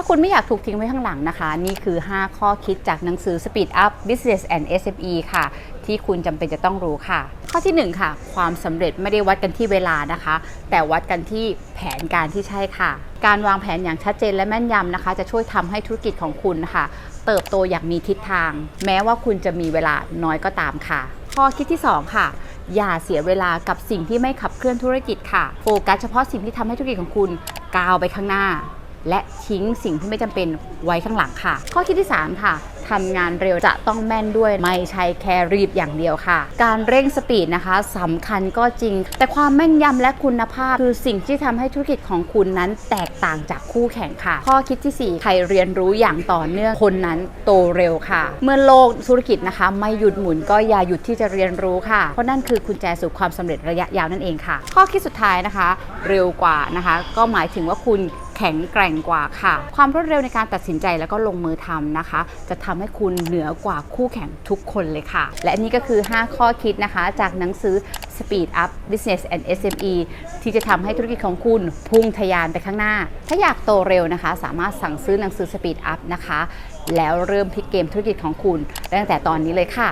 ถ้าคุณไม่อยากถูกทิ้งไว้ข้างหลังนะคะ นี่คือ 5 ข้อคิดจากหนังสือ Speed Up Business and SME ค่ะ ที่คุณจำเป็นจะต้องรู้ค่ะ ข้อทีหนึ่1 ค่ะ ความสำเร็จไม่ได้วัดกันที่เวลานะคะ แต่วัดกันที่แผนการที่ใช่ค่ะ การวางแผนอย่างชัดเจนและแม่นยำนะคะ จะช่วยทำให้ธุรกิจของคุณนะคะเติบโตอย่างมีทิศทาง แม้ว่าคุณจะมีเวลาน้อยก็ตามค่ะ ข้อคิดที่ 2 ค่ะอย่าเสียเวลากับสิ่งที่ไม่ขับเคลื่อนธุรกิจค่ะ โฟกัสเฉพาะสิ่งที่ทำให้ธุรกิจของคุณก้าวไปข้างหน้า และทิ้งสิ่งที่ไม่จำเป็นไว้ข้างหลังค่ะ ข้อคิดที่ 3 ค่ะทำงานเร็วจะต้องแม่นด้วยไม่ใช่แค่รีบอย่างเดียวค่ะ การเร่งสปีดนะคะสำคัญก็จริง แต่ความแม่นยำและคุณภาพ คือสิ่งที่ทำให้ธุรกิจของคุณนั้นแตกต่างจากคู่แข่งค่ะ ข้อคิดที่ 4 ใครเรียนรู้อย่างต่อเนื่องคนนั้นโตเร็วค่ะ เมื่อโลกธุรกิจนะคะ ไม่หยุดหมุนก็อย่าหยุดที่จะเรียนรู้ค่ะ เพราะนั่นคือกุญแจสู่ความสำเร็จระยะยาวนั่นเองค่ะ ข้อคิดสุดท้ายนะคะ เร็วกว่านะคะ ก็หมายถึงว่าคุณ แข็งแกร่งกว่าค่ะ ความรวดเร็วในการตัดสินใจแล้วก็ลงมือทำนะคะ จะทำให้คุณเหนือกว่าคู่แข่งทุกคนเลยค่ะ และนี่ก็คือ 5 ข้อคิดนะคะ จากหนังสือ Speed Up Business and SME ที่จะทำให้ธุรกิจของคุณพุ่งทะยานไปข้างหน้า ถ้าอยากโตเร็วนะคะ สามารถสั่งซื้อหนังสือ Speed Up นะคะ แล้วเริ่มพลิกเกมธุรกิจของคุณได้ตั้งแต่ตอนนี้เลยค่ะ